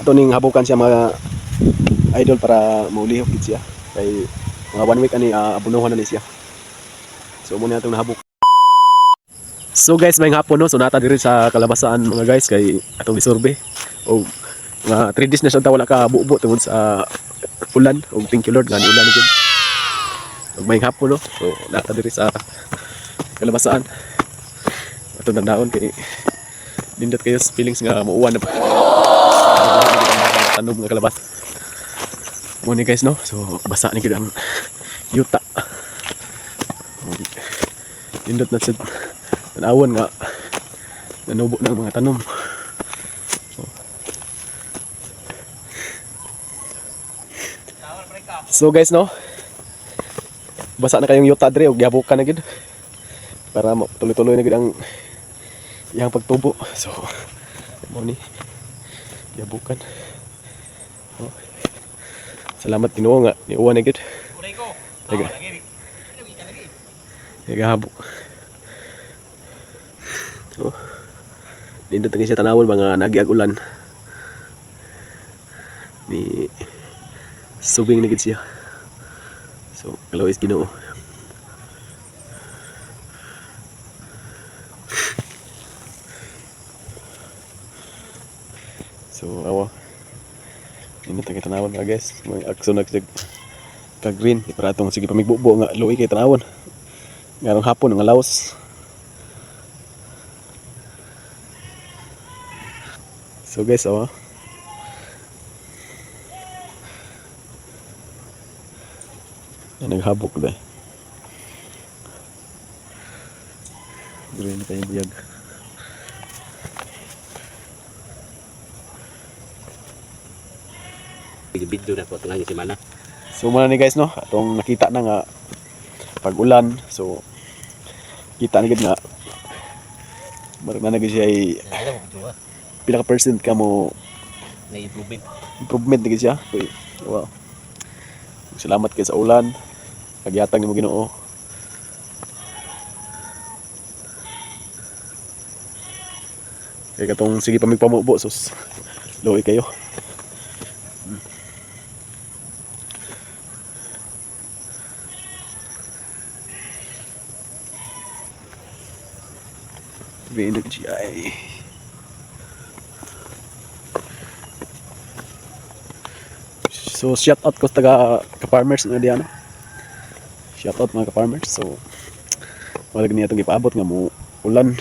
ato ning habukan siya mga idol para maulihok gid siya kay mga one week ani uh, abunuhan na ni siya so mo na atong nahabok So guys, may hapon no, so nata diri sa kalabasan mga guys kay atong gisurbe. O mga 3 days na siya wala ka bubo tungod sa ulan. O thank you Lord nga ulan gid. Ug may hapon no, so nata diri sa kalabasan. Atong nandaon kay nindot kayo feelings nga mauwan na pa. Tanog nga kalabas. Mo ni guys no, so basa ni gid ang yuta. Nindot na sa tanawon nga nanubo ng mga tanom. So guys no, basa na kayong yuta dre ug gihabukan na gid para tuloy-tuloy na gid ang iyang pagtubo. So mo ni gihabukan. Oh. Salamat Ginoo nga niuwan na gid. Taga. Taga habok. Oh. Dito tingin siya tanawon mga nagiag ulan. Ni subing na gid siya. So, kalawis Ginoo. So, awa. Dito tingin tanawon mga guys. Mga akso na ka green para atong sige pamigbubo nga luoy kay tanawon. Ngarong hapon nga laos. So guys, oh. Yan naghabok dai. Green kayo biyag. Bidyo na po ito ngayon si Mana. So muna ni guys no, atong nakita na nga pag ulan. So kita na gid nga Marag na naging siya ay ah. pila ka percent ka mo Na-improve. improvement na gid siya. Uy, wow. Salamat kay sa ulan. Pagyatang nimo Ginoo. Kaya katong sige pa magpamubo sus. Loy kayo. Venus GI. So shout out ko taga ka-farmers na diyan. Shout out mga ka-farmers. So wala niya itong ipaabot nga mo ulan.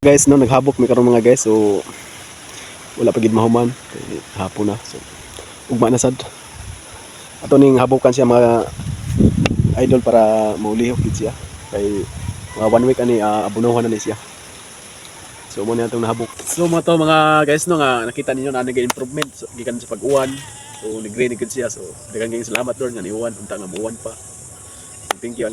Guys, no, naghabok mi karon mga guys. So wala pa gid mahuman hapon na. So ugma na sad. Ato ning habukan siya mga idol para maulihok gid siya. Kay mga one week ani uh, abunuhan na ni siya. So mo na itong nahabok. So mo to mga guys no nga nakita ninyo na nag improvement so, gikan sa pag-uwan. So nag-green gid siya. So daghang salamat Lord nga niuwan unta nga muwan pa. Thank you